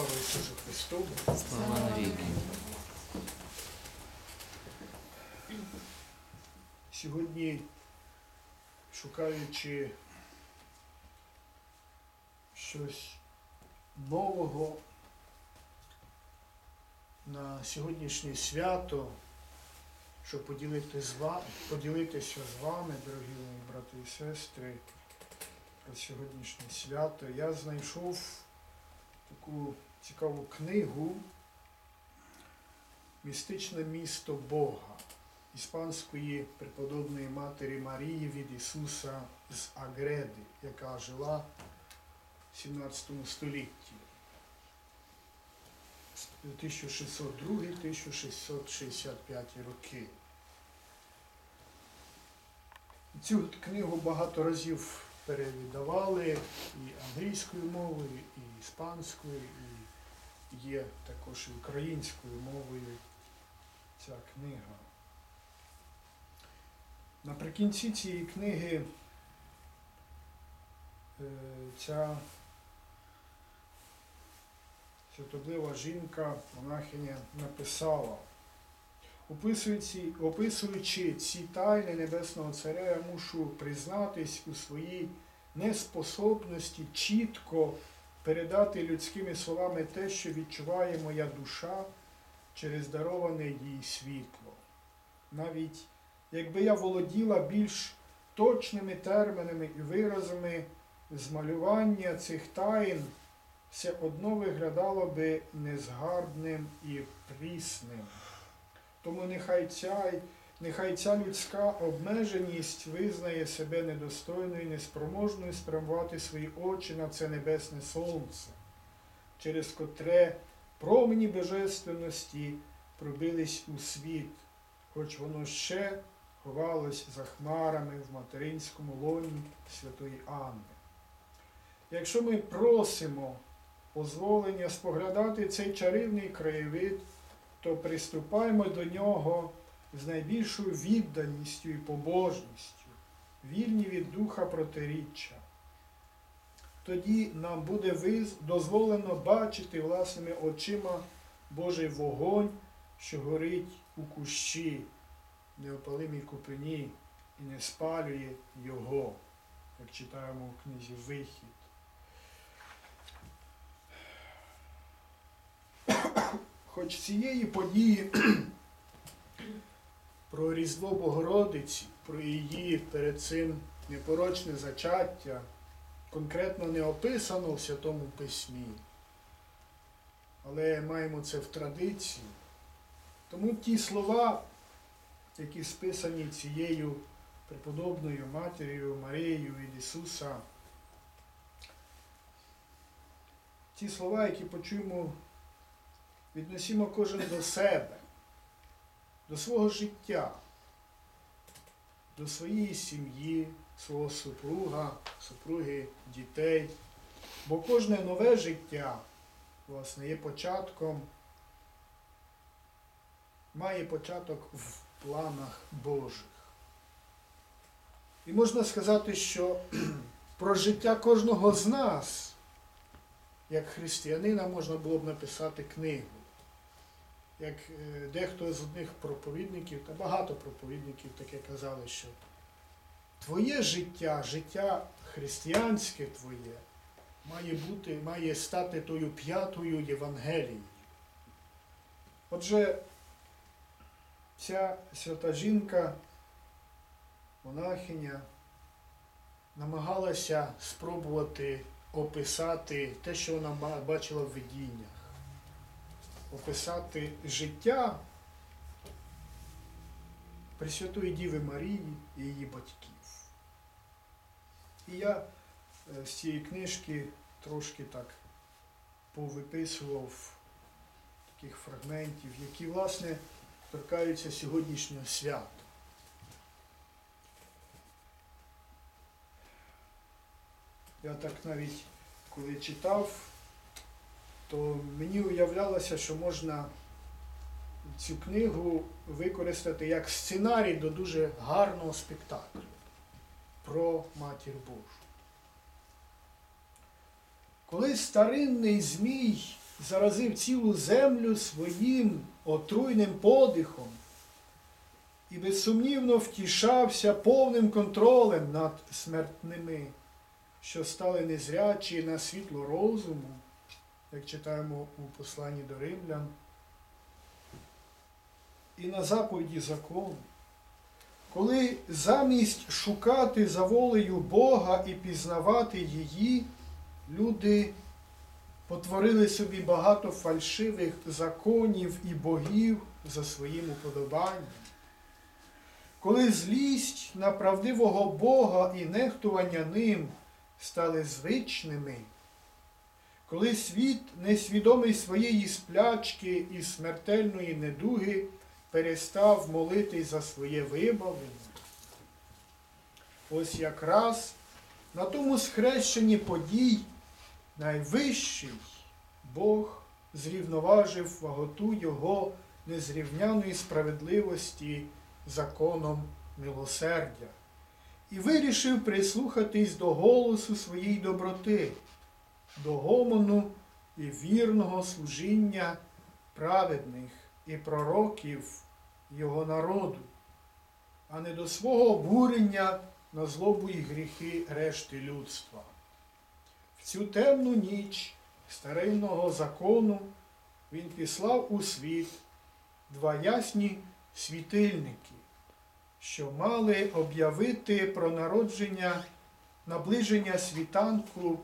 Слава Ісусу Христу! Слава навіки. Сьогодні, шукаючи щось нового на сьогоднішнє свято, щоб поділити з ва- поділитися з вами, дорогі мої брати і сестри, про сьогоднішнє свято, я знайшов таку цікаву книгу Містичне місто Бога іспанської преподобної матері Марії від Ісуса з Агреди, яка жила в 17 столітті. 1602-1665 роки. Цю книгу багато разів перевідавали і англійською мовою, і іспанською, і є також і українською мовою ця книга. Наприкінці цієї книги е, ця святоблива жінка, монахиня, написала, описуючи, описуючи ці тайни Небесного Царя, я мушу признатись у своїй неспособності чітко передати людськими словами те, що відчуває моя душа через дароване їй світло. Навіть якби я володіла більш точними термінами і виразами змалювання цих таїн, все одно виглядало би незгарбним і прісним. Тому нехай ця, нехай ця людська обмеженість визнає себе недостойною і неспроможною спрямувати свої очі на це небесне сонце, через котре промені божественності пробились у світ, хоч воно ще ховалось за хмарами в материнському лоні Святої Анни. Якщо ми просимо дозволення споглядати цей чарівний краєвид, то приступаємо до нього з найбільшою відданістю і побожністю, вільні від духа протиріччя. Тоді нам буде дозволено бачити власними очима Божий вогонь, що горить у кущі, неопалимій купині і не спалює його, як читаємо у книзі Вихід. Хоч цієї події про Різдво Богородиці, про її перед цим непорочне зачаття конкретно не описано в Святому Письмі, але маємо це в традиції. Тому ті слова, які списані цією преподобною матір'ю Марією від Ісуса, ті слова, які почуємо, відносимо кожен до себе, до свого життя, до своєї сім'ї, свого супруга, супруги, дітей. Бо кожне нове життя, власне, є початком, має початок в планах Божих. І можна сказати, що про життя кожного з нас, як християнина, можна було б написати книгу. Як е, дехто з одних проповідників, та багато проповідників таке казали, що твоє життя, життя християнське твоє, має бути, має стати тою п'ятою Євангелією. Отже, ця свята жінка, монахиня, намагалася спробувати описати те, що вона бачила в видіннях, описати життя Пресвятої Діви Марії і її батьків. І я е, з цієї книжки трошки так повиписував таких фрагментів, які, власне, торкаються сьогоднішнього свята. Я так навіть коли читав, то мені уявлялося, що можна цю книгу використати як сценарій до дуже гарного спектаклю про матір Божу. Коли старинний Змій заразив цілу землю своїм отруйним подихом і безсумнівно втішався повним контролем над смертними, що стали незрячі на світло розуму, як читаємо у посланні до римлян, і на заповіді закону. Коли замість шукати за волею Бога і пізнавати її, люди потворили собі багато фальшивих законів і богів за своїм уподобанням. Коли злість на правдивого Бога і нехтування ним стали звичними, коли світ, несвідомий своєї сплячки і смертельної недуги, перестав молитись за своє вибавлення, ось якраз на тому схрещенні подій найвищий Бог зрівноважив ваготу Його незрівняної справедливості законом милосердя і вирішив прислухатись до голосу своєї доброти, до гомону і вірного служіння праведних і пророків Його народу, а не до свого обурення на злобу і гріхи решти людства. В цю темну ніч старинного закону він післав у світ два ясні світильники, що мали об'явити про народження, наближення світанку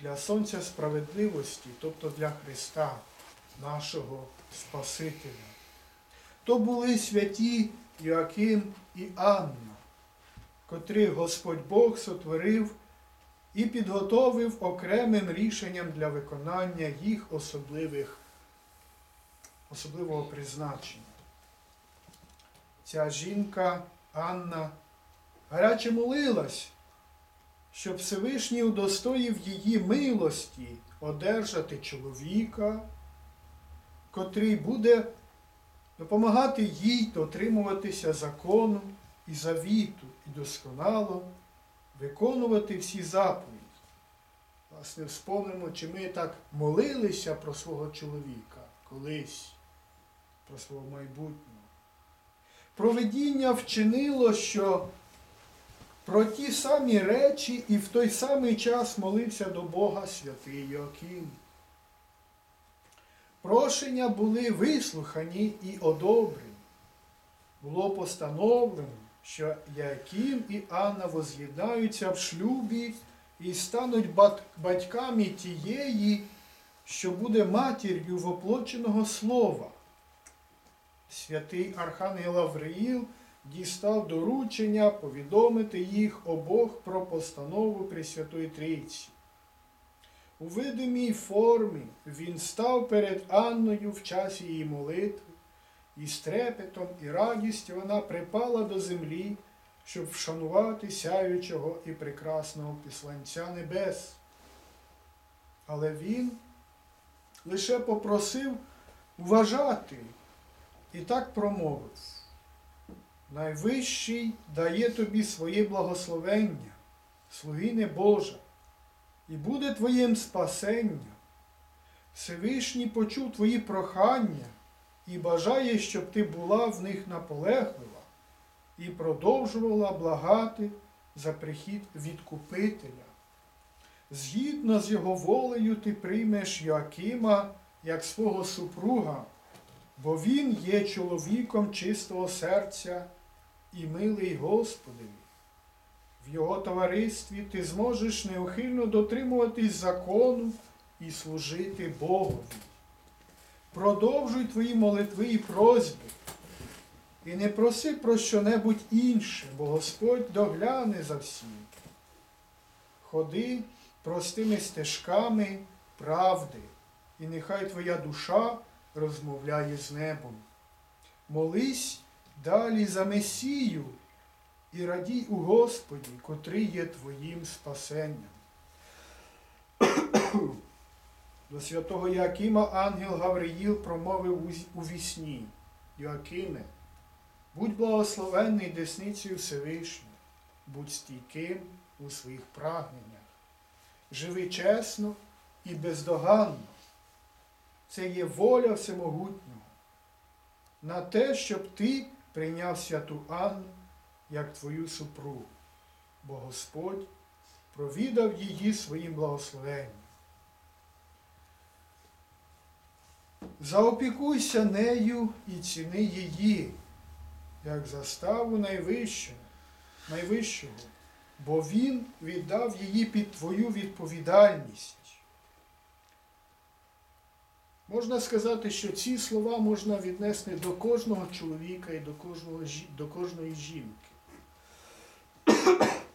для Сонця справедливості, тобто для Христа, нашого Спасителя. То були святі Йоаким і Анна, котрих Господь Бог сотворив і підготовив окремим рішенням для виконання їх особливих, особливого призначення. Ця жінка Анна гаряче молилась, щоб Всевишній удостоїв її милості одержати чоловіка, котрий буде допомагати їй дотримуватися закону і завіту і досконало виконувати всі заповіді. Власне, вспомнимо, чи ми так молилися про свого чоловіка колись, про свого майбутнього. Провидіння вчинило, що про ті самі речі і в той самий час молився до Бога святий Йоаким. Прошення були вислухані і одобрені. Було постановлено, що Яким і Анна воз'єднаються в шлюбі і стануть батьками тієї, що буде матір'ю воплоченого слова. Святий Архангел Авриїл дістав доручення повідомити їх обох про постанову Пресвятої Трійці. У видимій формі він став перед Анною в часі її молитви, і з трепетом і радістю вона припала до землі, щоб вшанувати сяючого і прекрасного післанця небес. Але він лише попросив вважати і так промовив. Найвищий дає тобі своє благословення, слугине Божа, і буде твоїм спасення. Всевишній почув твої прохання і бажає, щоб ти була в них наполеглива і продовжувала благати за прихід відкупителя. Згідно з його волею ти приймеш Йоакима як свого супруга, бо він є чоловіком чистого серця і милий Господеві. В його товаристві ти зможеш неухильно дотримуватись закону і служити Богові. Продовжуй твої молитви і просьби. І не проси про що-небудь інше, бо Господь догляне за всім. Ходи простими стежками правди, і нехай твоя душа розмовляє з небом. Молись далі за Месію і радій у Господі, котрий є твоїм спасенням. До святого Якима ангел Гавриїл промовив у- вісні. Йоакиме, будь благословенний десницею Всевишнього, будь стійким у своїх прагненнях. Живи чесно і бездоганно. це є воля Всемогутнього на те, щоб ти прийняв святу Анну як твою супругу, бо Господь провідав її своїм благословенням. Заопікуйся нею і ціни її, як заставу найвищого, найвищого, бо він віддав її під твою відповідальність. Можна сказати, що ці слова можна віднести до кожного чоловіка і до, кожного, до кожної жінки.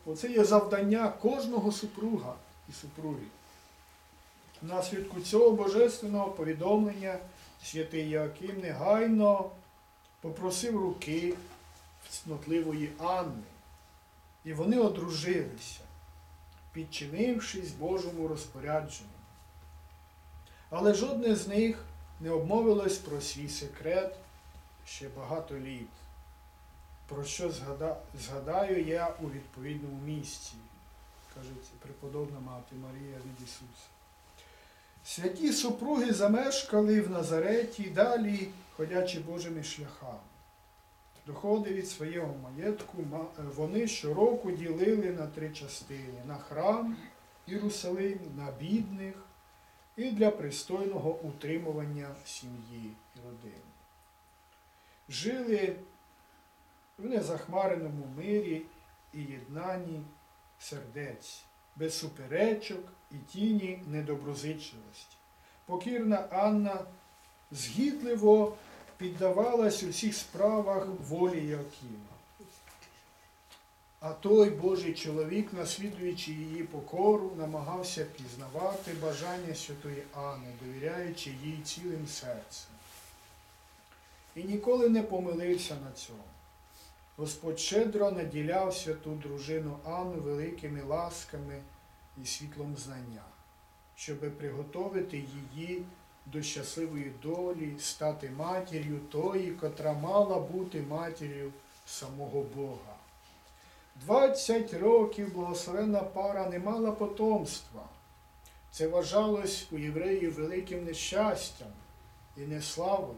Оце є завдання кожного супруга і супруги. Наслідку цього божественного повідомлення святий Яким негайно попросив руки цнотливої Анни. І вони одружилися, підчинившись Божому розпорядженню. Але жодне з них не обмовилось про свій секрет ще багато літ, про що згада- згадаю я у відповідному місці, каже преподобна мати Марія від Ісуса. Святі супруги замешкали в Назареті і далі, ходячи Божими шляхами. Доходи від свого маєтку вони щороку ділили на три частини: на храм Єрусалим, на бідних і для пристойного утримування сім'ї і родини. Жили в незахмареному мирі і єднанні сердець, без суперечок і тіні недоброзичливості. Покірна Анна згідливо піддавалась у всіх справах волі Якіма. А той Божий чоловік, наслідуючи її покору, намагався пізнавати бажання святої Анни, довіряючи їй цілим серцем. І ніколи не помилився на цьому. Господь щедро наділяв святу дружину Анну великими ласками і світлом знання, щоби приготовити її до щасливої долі, стати матір'ю тої, котра мала бути матір'ю самого Бога. Двадцять років благословенна пара не мала потомства. Це вважалось у євреїв великим нещастям і неславою,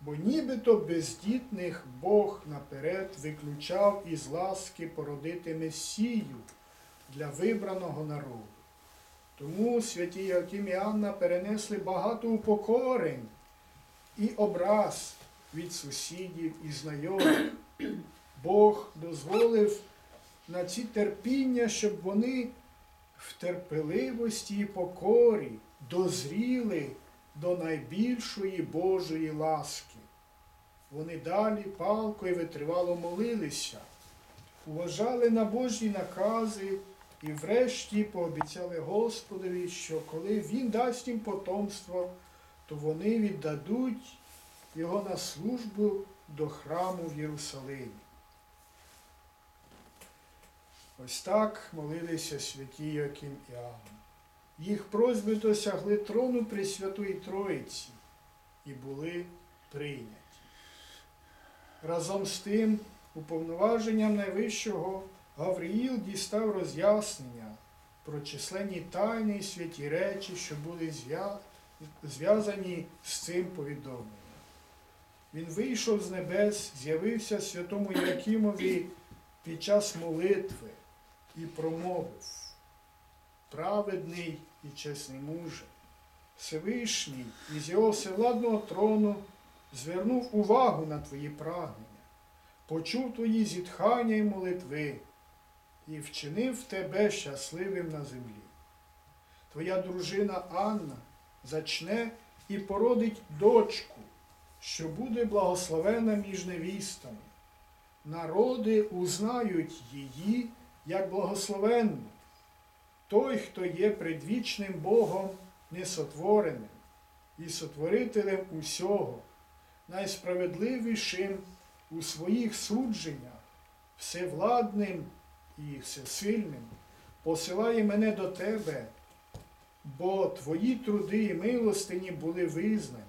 бо нібито бездітних Бог наперед виключав із ласки породити Месію для вибраного народу. Тому святі Яким і Анна перенесли багато упокорень і образ від сусідів і знайомих. Бог дозволив на ці терпіння, щоб вони в терпеливості і покорі дозріли до найбільшої Божої ласки. Вони далі палко і витривало молилися, уважали на Божі накази і врешті пообіцяли Господові, що коли Він дасть їм потомство, то вони віддадуть його на службу до храму в Єрусалимі. Ось так молилися святі Яким і. Їх просьби досягли трону Пресвятої Троїці і були прийняті. Разом з тим, уповноваженням Найвищого Гавриїл дістав роз'яснення про численні тайни і святі речі, що були зв'язані з цим повідомленням. Він вийшов з небес, з'явився святому Якимові під час молитви і промовив праведний і чесний муже, Всевишній із його всевладного трону звернув увагу на твої прагнення, почув твої зітхання і молитви і вчинив тебе щасливим на землі. Твоя дружина Анна зачне і породить дочку, що буде благословена між невістами. Народи узнають її як благословенну. Той, хто є предвічним Богом несотвореним і сотворителем усього, найсправедливішим у своїх судженнях, всевладним і всесильним, посилає мене до тебе, бо твої труди і милостині були визнані.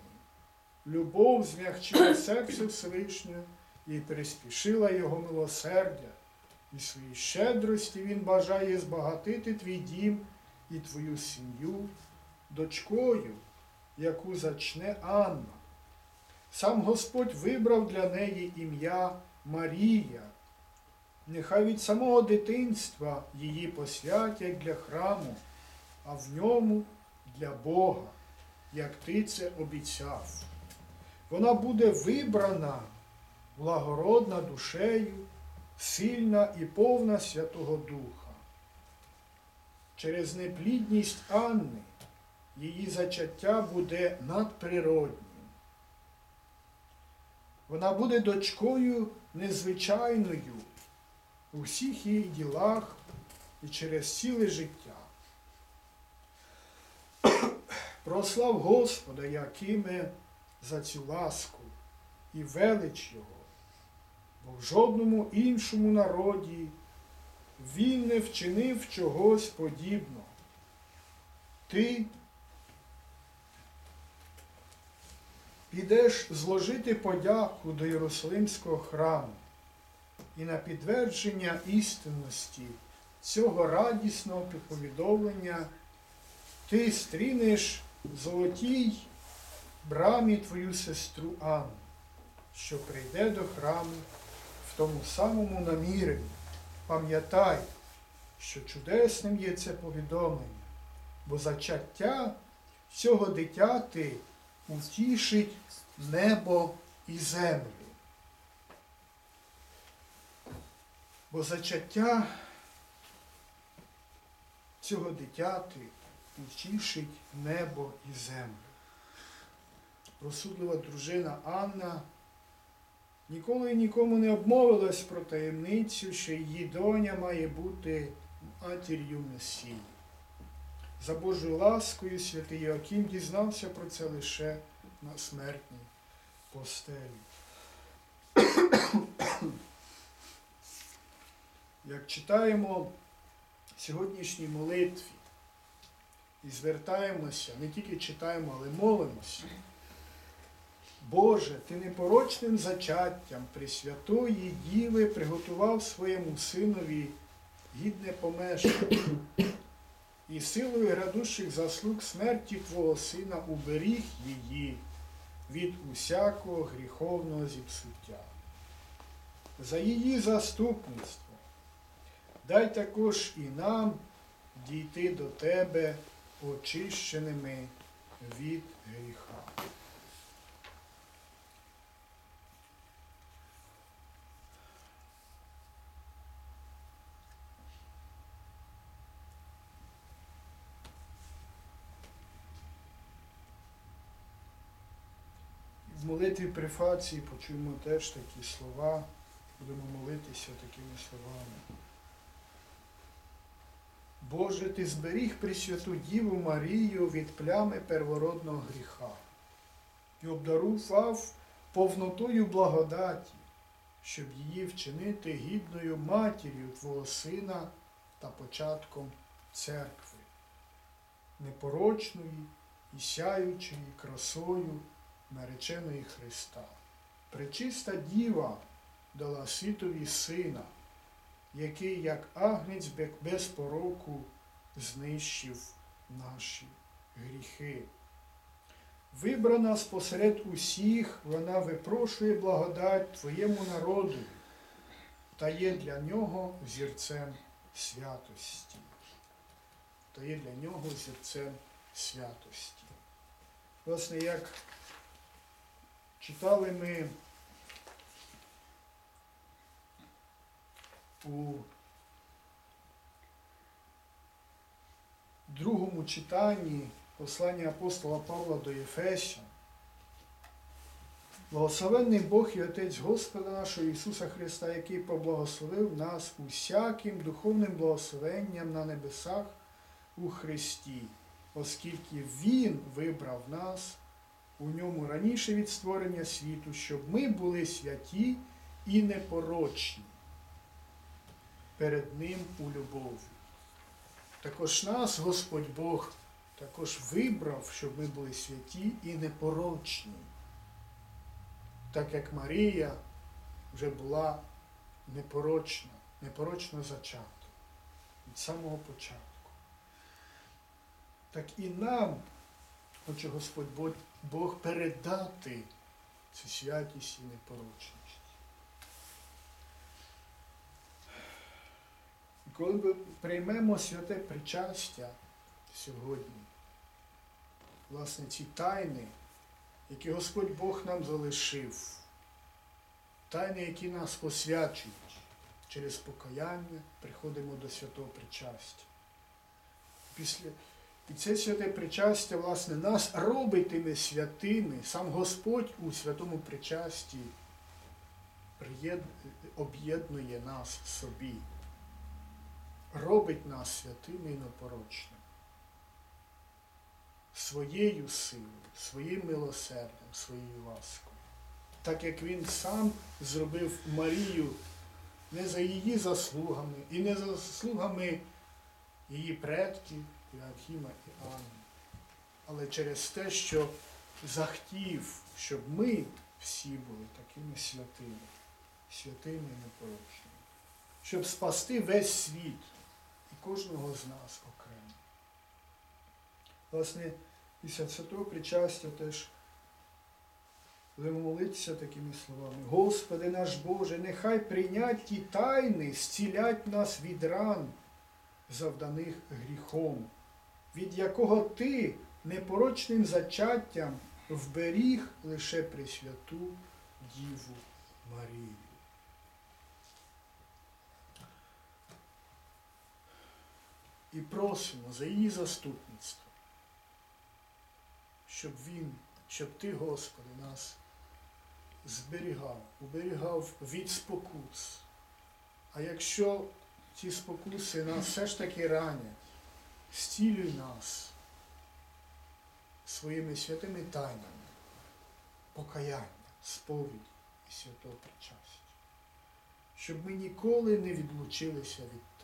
Любов змягчила серце Всевишнього і приспішила його милосердя. І своїй щедрості він бажає збагатити твій дім і твою сім'ю дочкою, яку зачне Анна. Сам Господь вибрав для неї ім'я Марія. Нехай від самого дитинства її посвятять для храму, а в ньому для Бога, як ти це обіцяв. Вона буде вибрана, благородна душею, сильна і повна Святого Духа. Через неплідність Анни її зачаття буде надприроднім. Вона буде дочкою незвичайною у всіх її ділах і через ціле життя. Прослав Господа, якиме за цю ласку і велич Його, в жодному іншому народі він не вчинив чогось подібного. Ти підеш зложити подяку до Єрусалимського храму і на підтвердження істинності цього радісного повідомлення ти стрінеш золотій брамі твою сестру Анну, що прийде до храму тому самому наміренні. Пам'ятай, що чудесним є це повідомлення, бо зачаття цього дитяти утішить небо і землю. Бо зачаття цього дитяти утішить небо і землю. Розсудлива дружина Анна ніколи нікому не обмовилась про таємницю, що її доня має бути матір'ю Месії. За Божою ласкою святий Йоаким дізнався про це лише на смертній постелі. Як читаємо в сьогоднішній молитві і звертаємося, не тільки читаємо, але молимося. Боже, ти непорочним зачаттям Пресвятої Діви приготував своєму синові гідне помешкання і силою градущих заслуг смерті Твого Сина уберіг її від усякого гріховного зіпсуття. За її заступництво дай також і нам дійти до Тебе очищеними від гріха. В молитві префації почуємо теж такі слова, будемо молитися такими словами. Боже, ти зберіг Пресвяту Діву Марію від плями первородного гріха і обдарував повнотою благодаті, щоб її вчинити гідною матір'ю Твого Сина та початком церкви, непорочної і сяючої красою нареченої Христа. Пречиста діва дала світові сина, який, як агнець без пороку, знищив наші гріхи. Вибрана спосеред усіх, вона випрошує благодать Твоєму народу та є для нього зірцем святості. Та є для нього зірцем святості. Власне, як читали ми у другому читанні послання апостола Павла до Єфесян. Благословенний Бог і Отець Господа нашого Ісуса Христа, який поблагословив нас усяким духовним благословенням на небесах у Христі, оскільки Він вибрав нас у ньому раніше від створення світу, щоб ми були святі і непорочні перед Ним у любові. Також нас Господь Бог також вибрав, щоб ми були святі і непорочні, так як Марія вже була непорочна, непорочно зачата від самого початку. Так і нам хоче Господь Бог, передати цю святість і непорочність. Коли ми приймемо святе причастя сьогодні, власне, ці тайни, які Господь Бог нам залишив, тайни, які нас посвячують, через покаяння приходимо до святого причастя. Після... І це святе причастя, власне, нас робить тими святими. Сам Господь у святому причасті об'єднує нас собі, робить нас святими і непорочними. Своєю силою, своїм милосердям, своєю ласкою. Так як він сам зробив Марію не за її заслугами і не за заслугами її предків, Іоахіма і Анни, але через те, що захотів, щоб ми всі були такими святими, святими і непорочними, щоб спасти весь світ і кожного з нас окремо. Власне, після святого причастя теж будемо молитися такими словами. Господи наш Боже, нехай прийняті тайни зцілять нас від ран, завданих гріхом, від якого Ти непорочним зачаттям вберіг лише Пресвяту Діву Марію. І просимо за її заступництво, щоб він, щоб ти, Господи, нас зберігав, уберігав від спокус. А якщо ці спокуси нас все ж таки ранять, зцілюй нас своїми святими тайнами, покаяння, сповіді і святого причастя, щоб ми ніколи не відлучилися від